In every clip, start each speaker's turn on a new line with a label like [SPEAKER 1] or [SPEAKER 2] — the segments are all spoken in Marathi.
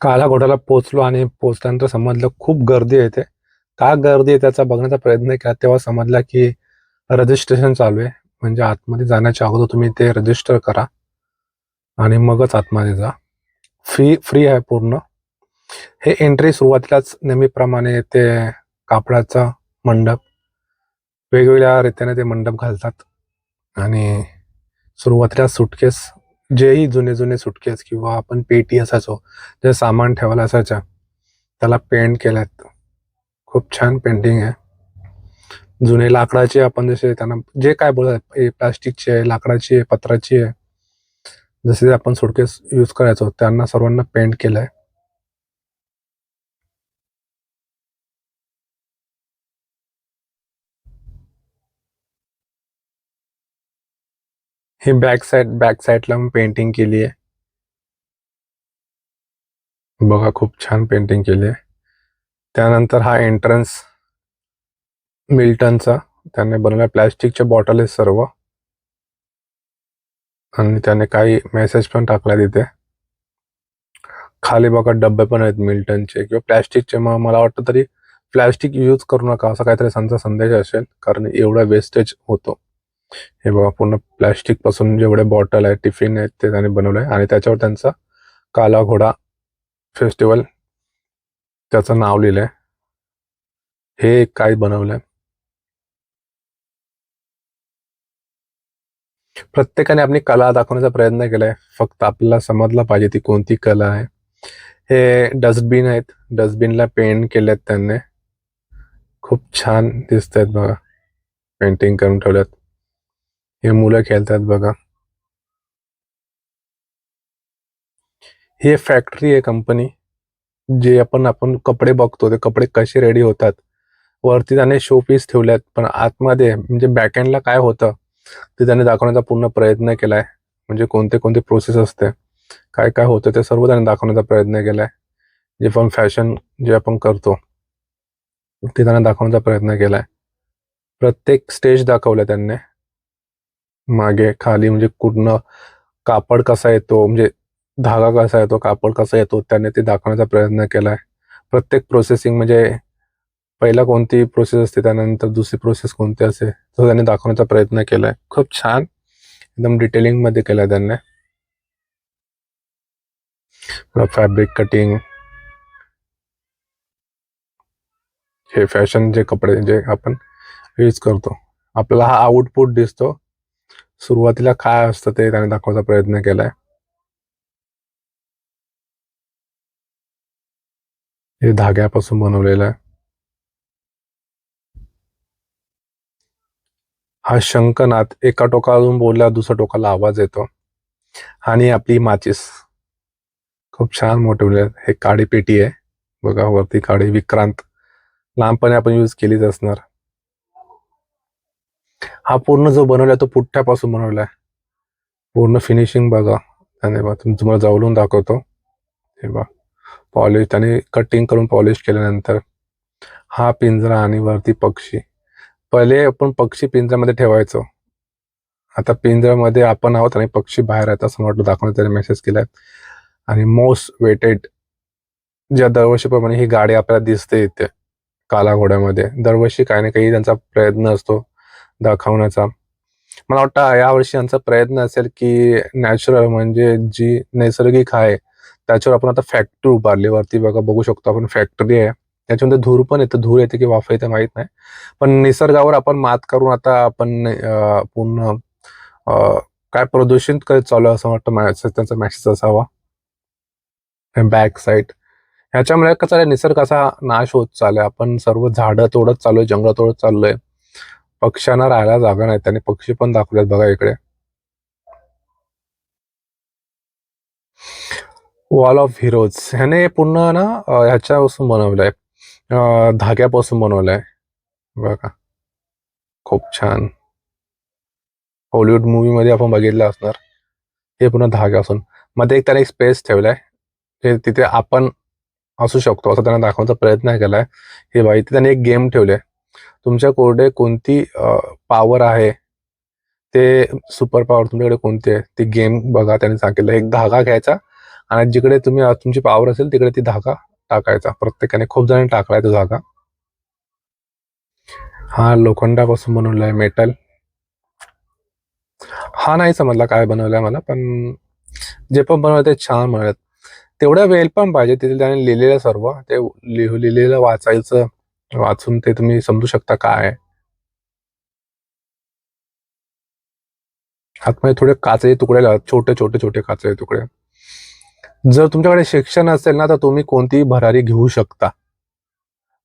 [SPEAKER 1] काला घोड्याला पोचलो आणि पोचल्यानंतर समजलं खूप गर्दी आहे का गर्दी आहे त्याचा बघण्याचा प्रयत्न केला तेव्हा समजला की रजिस्ट्रेशन चालू आहे. म्हणजे आतमध्ये जाण्याच्या अगोदर तुम्ही ते रजिस्टर करा आणि मगच आतमध्ये जा. फ्री फ्री आहे पूर्ण. हे एंट्री सुरुवातीलाच नेहमीप्रमाणे ते कापडाचा मंडप वेगवेगळ्या रीतीने ते मंडप घालतात. आणि सुरुवातीला सुटकेस जेही जुने जुने सुटकेस किंवा आपण पेटी असायचो जे सामान ठेवायला असायच्या त्याला पेंट केल्यात. खूप छान पेंटिंग आहे. जुने लाकडाचे आपण जसे त्यांना जे काय बोलतात प्लास्टिकचे आहे लाकडाची आहे पत्राची आहे जसे आपण सुटकेस यूज करायचो त्यांना सर्वांना पेंट केलंय. ही बॅक साईड बॅक साईडला पेंटिंग केली आहे. बघा खूप छान पेंटिंग केली आहे. त्यानंतर हा एंट्रन्स मिल्टनचा त्याने बनवला प्लॅस्टिकच्या बॉटल आहे सर्व. आणि त्याने काही मेसेज पण टाकला तिथे खाली बघा डब्बे पण आहेत मिल्टनचे किंवा प्लॅस्टिकचे मग मला वाटतं तरी प्लॅस्टिक यूज करू नका असा काहीतरी त्यांचा संदेश असेल. कारण एवढा वेस्टेज होतो. हे बघा पूर्ण प्लॅस्टिकपासून जेवढे बॉटल आहेत टिफिन आहेत ते त्यांनी बनवलंय. आणि त्याच्यावर त्यांचा काला घोडा फेस्टिवल त्याचं नाव लिहिलंय. हे काय बनवलंय? प्रत्येकाने आपली कला दाखवण्याचा प्रयत्न केलाय. फक्त आपल्याला समजला पाहिजे ती कोणती कला आहे. हे डस्टबिन आहेत. डस्टबिनला पेंट केलेत त्यांनी. खूप छान दिसत आहेत बघा. पेंटिंग करून ठेवल्यात. हे मुलं खेळतात बघा. ही फॅक्टरी आहे कंपनी जे आपण आपण कपडे बघतो ते कपडे कसे रेडी होतात? वरती त्याने शो पीस ठेवल्यात पण आतमध्ये म्हणजे बॅकएंडला काय होतं? ते त्याने दाखवण्याचा पूर्ण प्रयत्न केलाय. म्हणजे कोणते कोणते प्रोसेस असते? काय काय होतं? ते सर्व त्याने दाखवण्याचा प्रयत्न केलाय. जे पण फॅशन जे आपण करतो ते त्याने दाखवण्याचा प्रयत्न केलाय. प्रत्येक स्टेज दाखवलं त्यांनी. मागे खाली म्हणजे पूर्ण कापड कसा येतो म्हणजे धागा कसा येतो कापड कसा येतो त्याने ते दाखवण्याचा प्रयत्न केलाय. प्रत्येक प्रोसेसिंग म्हणजे पहिला कोणती प्रोसेस असते त्यानंतर दुसरी प्रोसेस कोणती असते तो त्याने दाखवण्याचा प्रयत्न केलाय. खूप छान. एकदम डिटेलिंगमध्ये केलाय त्यांनी. फॅब्रिक कटिंग हे फॅशन जे कपडे जे आपण यूज करतो. आपल्याला हा आउटपुट दिसतो. सुरुवातीला काय असतं ते त्याने दाखवायचा प्रयत्न केलाय. हे धाग्यापासून बनवलेलं आहे. हा शंकनाथ एका टोकावरून बोलला दुसऱ्या टोकाला आवाज येतो. आणि आपली माचीस. खूप छान मोठे हे काळी पेटी आहे. बघा वरती काळी विक्रांत. लहानपणी आपण यूज केलीच असणार. हा पूर्ण जो बनवला तो पुठ्ठ्यापासून बनवलाय पूर्ण फिनिशिंग बघा. त्याने बघा तुम्ही तुम्हाला जवळून दाखवतो. हे बघा. पॉलिश त्याने कटिंग करून पॉलिश केल्यानंतर हा पिंजरा आणि वरती पक्षी. पहिले आपण पक्षी पिंजऱ्यामध्ये ठेवायचो. आता पिंजऱ्यामध्ये आपण आहोत आणि पक्षी बाहेर आहेत असं वाटलं दाखवण्यात त्याने मेसेज केलाय आणि मोस्ट वेटेड ज्या दरवर्षीप्रमाणे ही गाडी आपल्याला दिसते इथे काला घोड्यामध्ये दरवर्षी काही ना काही त्यांचा प्रयत्न असतो. दाखवण्याचा. मला वाटतं यावर्षी यांचा प्रयत्न असेल की नॅचरल म्हणजे जी नैसर्गिक आहे त्याच्यावर आपण आता फॅक्टरी उभारली. वरती बघा बघू शकतो आपण फॅक्टरी आहे. त्याच्यामध्ये धूर पण येतं. धूर येते की वाफ येते माहीत नाही. पण निसर्गावर आपण मात करून आता आपण पूर्ण काय प्रदूषित करत चालू असं वाटतं मॅसेज त्यांचा मॅसेज असावा. बॅक साईड ह्याच्यामुळे कसं आहे निसर्गाचा नाश होत चाललाय. आपण सर्व झाडं तोडत चाललोय जंगल तोडत चाललोय. पक्ष्यांना राहायला जागा नाही. त्याने पक्षी पण दाखवलेत बघा इकडे. वॉल ऑफ हिरोज ह्याने पूर्ण ना ह्याच्यापासून बनवलंय. धाग्यापासून बनवलंय. बघा. खूप छान. हॉलिवूड मूवी मध्ये आपण बघितलं असणार. हे पुन्हा धाग्यापासून. मध्ये एक त्याने एक स्पेस ठेवलाय. हे तिथे आपण असू शकतो. असं त्यांना दाखवण्याचा प्रयत्न केलाय. हे बाई तिथे त्याने एक गेम ठेवले तुमच्या कोरडे कोणती पॉवर आहे? ते सुपर पॉवर तुमच्याकडे कोणती आहे? ती गेम बघा त्याने सांगितलं. एक धागा घ्यायचा आणि जिकडे तुम्ही तुमची पावर असेल तिकडे ती धागा टाकायचा. प्रत्येकाने खूप जणांनी टाकलाय तो धागा. हा लोखंडापासून बनवलेला आहे मेटल हा नाही समजला काय बनवलाय मला पण जे पण बनवलं ते छान म्हणत तेवढा वेळ पण पाहिजे तिथे त्याने लिहिलेलं सर्व. ते लिहू लिहिलेलं वाचायचं. वाचून ते तुम्ही समजू शकता काय आहे. आतमध्ये थोडे काचेचे तुकडे छोटे छोटे छोटे काचेचे तुकडे. जर तुमच्याकडे शिक्षण असेल ना तर तुम्ही कोणतीही भरारी घेऊ शकता.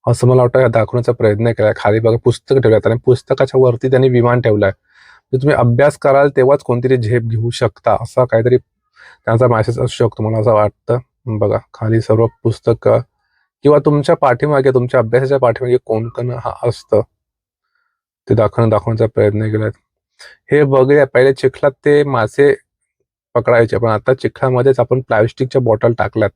[SPEAKER 1] असं मला वाटतं दाखवण्याचा प्रयत्न केला खाली बघा पुस्तक ठेवल्यात आणि पुस्तकाच्या वरती त्यांनी विमान ठेवलाय. म्हणजे तुम्ही अभ्यास कराल तेव्हाच कोणतरी झेप घेऊ शकता. असा काहीतरी त्यांचा मॅसेज असू शकतो मला असं वाटतं. बघा खाली सर्व पुस्तक किंवा तुमच्या पाठीमागे तुमच्या अभ्यासाच्या पाठीमागे कोण कोण हा असतं. ते दाखवणं दाखवण्याचा प्रयत्न केलाय हे बघूया पहिले चिखलात ते मासे पकडायचे पण आता चिखलामध्येच आपण प्लॅस्टिकच्या बॉटल टाकल्यात.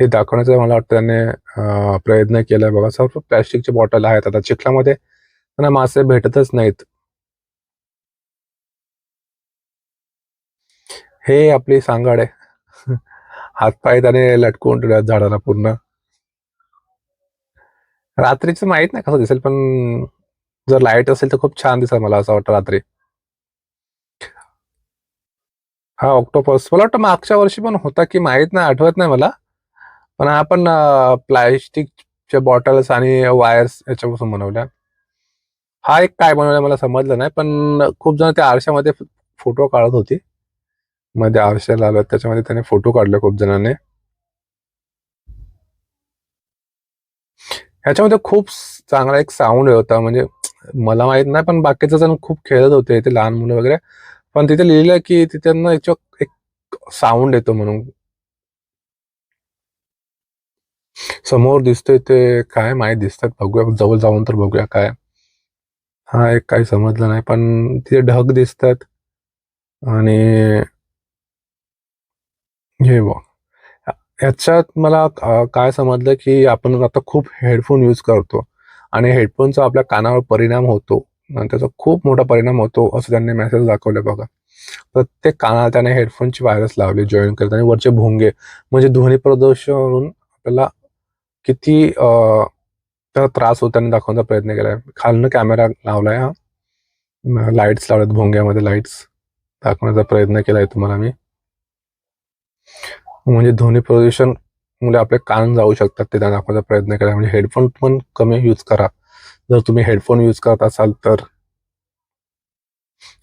[SPEAKER 1] हे दाखवण्याचा मला वाटतं त्याने प्रयत्न केलाय बघा. सर्व प्लॅस्टिकचे बॉटल आहेत आता चिखलामध्ये त्यांना मासे भेटतच नाहीत. हे आपली सांगाड. आहे हातपाय त्याने लटकून झाडाला पूर्ण. रात्रीचं माहीत नाही कसं दिसेल पण जर लाइट असेल तर खूप छान दिसेल मला असं वाटतं रात्री. हा ऑक्टोपस मला वाटतं मागच्या वर्षी पण होता की माहीत नाही आठवत नाही मला. पण हा पण प्लॅस्टिकच्या बॉटल्स आणि वायर्स याच्यापासून बनवल्या. हा एक काय बनवलं मला समजलं नाही पण खूप जण त्या आरशामध्ये फोटो काढत होती. मध्ये आरशा लावलं त्याच्यामध्ये त्याने फोटो काढले खूप जणांनी. ह्याच्यामध्ये खूप चांगला एक साऊंड होता. म्हणजे मला माहीत नाही पण बाकीचे जण खूप खेळत होते ते लहान मुलं वगैरे. पण तिथे लिहिलं की तिथे ना याच्यात एक साऊंड येतो म्हणून. समोर दिसतोय ते काय माहीत दिसतात. बघूया जवळ जाऊन तर बघूया काय. हा एक काही समजलं नाही पण तिथे ढग दिसतात. आणि हे बघ. ह्याच्यात मला काय समजलं की आपण आता खूप हेडफोन यूज करतो आणि हेडफोनचा आपल्या कानावर परिणाम होतो आणि त्याचा खूप मोठा परिणाम होतो असं त्यांनी मेसेज दाखवले बघा. प्रत्येक कानाला त्याने हेडफोनची वायरस लावली जॉईन करत आणि वरचे भोंगे म्हणजे ध्वनी प्रदूषण आपल्याला किती त्याला त्रास होताना दाखवण्याचा प्रयत्न केला आहे खालनं कॅमेरा लावलाय हा. लाईट्स लावल्यात भोंग्यामध्ये लाईट्स दाखवण्याचा प्रयत्न केला आहे तुम्हाला मी. म्हणजे ध्वनी प्रदूषण मुळे आपले कान जाऊ शकतात ते दाखवण्याचा प्रयत्न केला. म्हणजे हेडफोन पण कमी यूज करा. जर तुम्ही हेडफोन यूज करत असाल तर.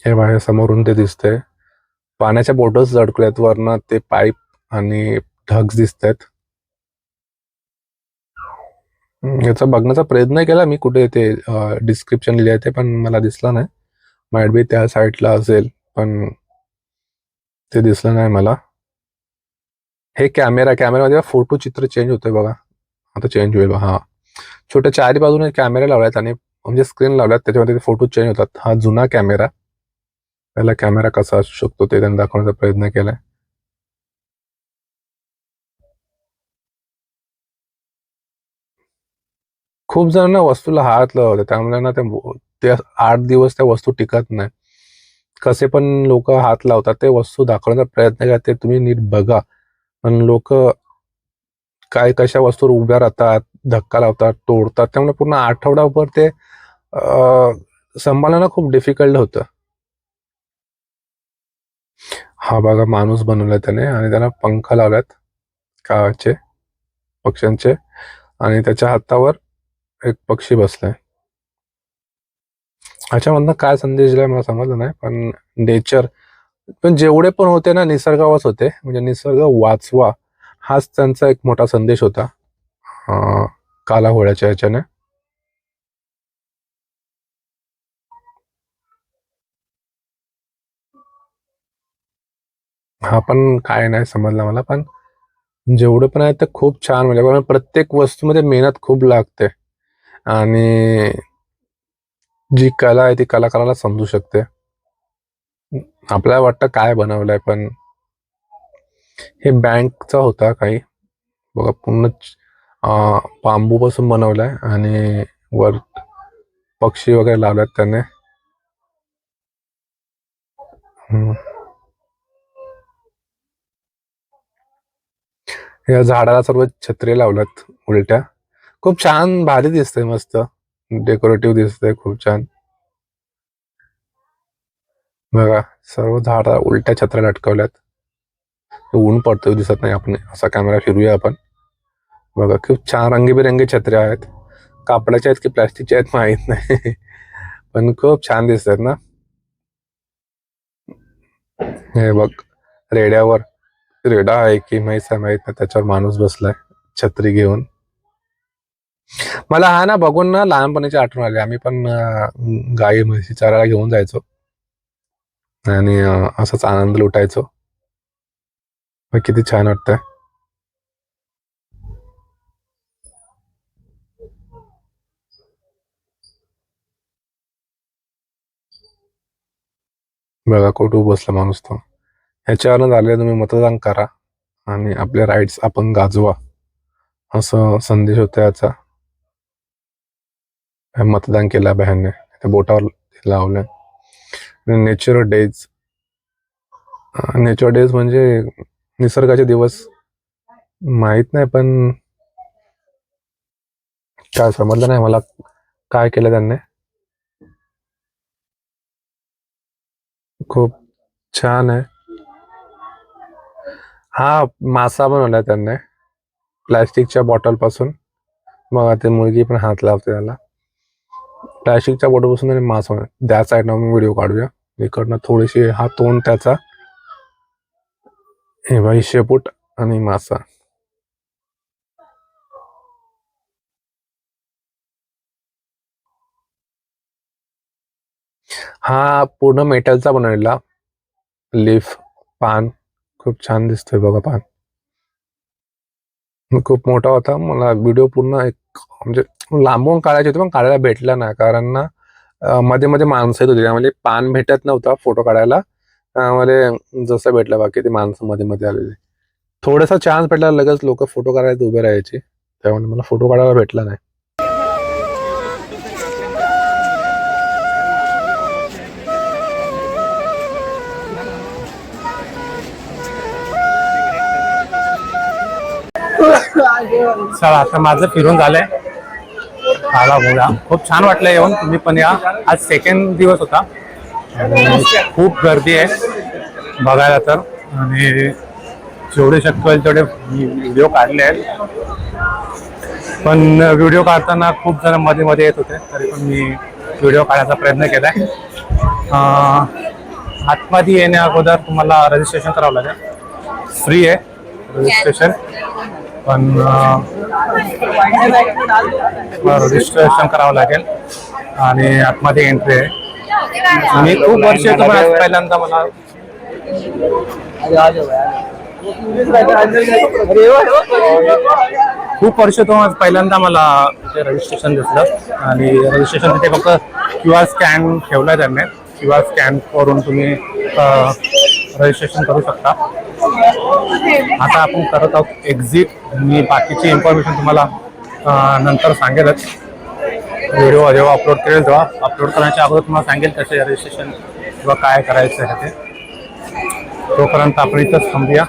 [SPEAKER 1] हे बाहेर समोरून ते दिसतंय. पाण्याच्या बोटल्स जडकल्यात वरनं ते पाईप आणि ढग्स दिसत आहेत याचा बघण्याचा प्रयत्न केला मी. कुठे ते डिस्क्रिप्शन लिहिले ते पण मला दिसला नाही. माइट बी त्या साईडला असेल पण ते दिसलं नाही मला. हे कॅमेरा कॅमेरामध्ये फोटो चित्र चेंज होतोय बघा. आता चेंज होईल हा. छोट्या चारी बाजूने कॅमेरा लावल्यात आणि म्हणजे स्क्रीन लावल्यात त्याच्यामध्ये फोटो चेंज होतात. हा जुना कॅमेरा. त्याला कॅमेरा कसा असू शकतो ते त्यांनी दाखवण्याचा प्रयत्न केलाय. खूप जणांना वस्तूला हात लावतात त्यामुळे ना ते आठ दिवस त्या वस्तू टिकत नाही. कसे पण लोक हात लावतात ते वस्तू दाखवण्याचा प्रयत्न करतात तुम्ही नीट बघा. पण लोक काय कशा वस्तूवर उभ्या राहतात धक्का लावतात तोडतात त्यामुळे पूर्ण आठवडाभर ते सांभाळणं खूप डिफिकल्ट होतं. हा बघा माणूस बनवलाय त्याने आणि त्याला पंख लावल्यात काचे पक्ष्यांचे आणि त्याच्या हातावर एक पक्षी बसलाय. ह्याच्यामधनं काय संदेश दिलाय मला समजलं नाही पण नेचर पण जेवढे पण होते ना निसर्गावरच होते. म्हणजे निसर्ग वाचवा हाच त्यांचा एक मोठा संदेश होता काला होळ्याच्या ह्याच्याने. हा पण काय नाही समजला मला. पण जेवढे पण आहे ते खूप छान म्हणजे प्रत्येक वस्तूमध्ये मेहनत खूप लागते. आणि जी कला आहे ती कलाकाराला समजू शकते. आपल्याला वाटतं काय बनवलंय पण हे बँकचा होता काही. बघा पूर्ण बांबू पासून बनवलाय आणि वर पक्षी वगैरे लावल्यात त्याने. या झाडाला सर्व छत्री लावल्यात उलट्या. खूप छान भारी दिसतंय मस्त. डेकोरेटिव्ह दिसतंय खूप छान. बघा सर्व झाड उलट्या छत्र्या लटकवल्यात ऊन पडतोय दिसत नाही आपण. असा कॅमेरा फिरूया आपण. बघा खूप छान रंगीबेरंगी छत्र्या आहेत. कापडाच्या आहेत की प्लास्टिकच्या आहेत माहीत नाही. पण खूप छान दिसतात ना. हे बघ रेड्यावर. रेडा आहे की माहीत आहे माहीत नाही. त्याच्यावर माणूस बसलाय छत्री घेऊन. मला हा ना बघून ना लहानपणीची आठवण आली. आम्ही पण गाई म्हशी चारायला घेऊन जायचो. आणि असाच आनंद लुटायचो. किती छान वाटतंय. बघा कोट बसला माणूस तो. ह्याच्यावरनं झाले तुम्ही मतदान करा आणि आपले राईट्स आपण गाजवा. असं संदेश होता याचा. मतदान केला बह्याने त्या बोटावर लावलं. नेचर डेज नेचर डेज म्हणजे निसर्गाचे दिवस. माहीत नाही पण काय समजलं नाही मला काय केलं त्यांनी. खूप छान आहे. हा मासा बनवलाय त्यांनी. प्लॅस्टिकच्या बॉटलपासून मग ते मुलगी पण हात लावते त्याला. प्लॅस्टिकच्या बॉटलपासून त्यांनी मासा बनवला. त्या साईडनं व्हिडिओ काढूया. इकडनं थोडीशी हा तोंड त्याचा. हे बाई शेपूट आणि मासा. हा पूर्ण मेटलचा बनवलेला लिफ पान. खूप छान दिसतोय बघा पान. खूप मोठा होता. मला व्हिडिओ पूर्ण एक म्हणजे लांबून काढायचे होते पण काढायला भेटला नाही. कारण ना मध्ये मध्ये माणसं येत होती. त्यामध्ये पान भेटत नव्हता फोटो काढायला. त्यामध्ये जसं भेटलं बाकी ते माणसं मध्ये मध्ये आलेली. थोडासा चान्स भेटला लगेच लोक फोटो काढायला उभे राहायचे. त्यामुळे मला फोटो काढायला भेटला नाही.
[SPEAKER 2] चला आता माझं फिरून झालंय. आला बोला खूप छान वाटलं येऊन. तुम्ही पण या. आज सेकंड दिवस होता. आणि खूप गर्दी आहे बघायला तर. आणि जेवढे शक्य होईल तेवढे व्हिडिओ काढले आहेत. पण व्हिडिओ काढताना खूप जणमध्ये मध्ये येत होते. तरी पण मी व्हिडिओ काढायचा प्रयत्न केलाय. आहे आतमध्ये येण्या अगोदर तुम्हाला रजिस्ट्रेशन करावं लागेल. फ्री आहे. रजिस्ट्रेशन पण रजिस्ट्रेशन करावं लागेल. आणि आतमध्ये एंट्री आहे. आणि खूप वर्ष येतो पण पहिल्यांदा मला खूप वर्ष तो आज पहिल्यांदा मला ते रजिस्ट्रेशन दिसलं. आणि रजिस्ट्रेशन तिथे फक्त क्यू आर स्कॅन ठेवला त्यांनी. क्यू आर स्कॅन करून तुम्ही रजिस्ट्रेशन करू शकता. आता आपण करत आहोत एक्झिट मी बाकीची इन्फॉर्मेशन तुम्हाला नंतर सांगेलच. व्हिडिओ जेव्हा अपलोड करेल तेव्हा अपलोड करण्याच्या अगोदर तुम्हाला सांगेल कसे रजिस्ट्रेशन किंवा काय करायचं आहे ते. तोपर्यंत आपण इथंच थांबूया.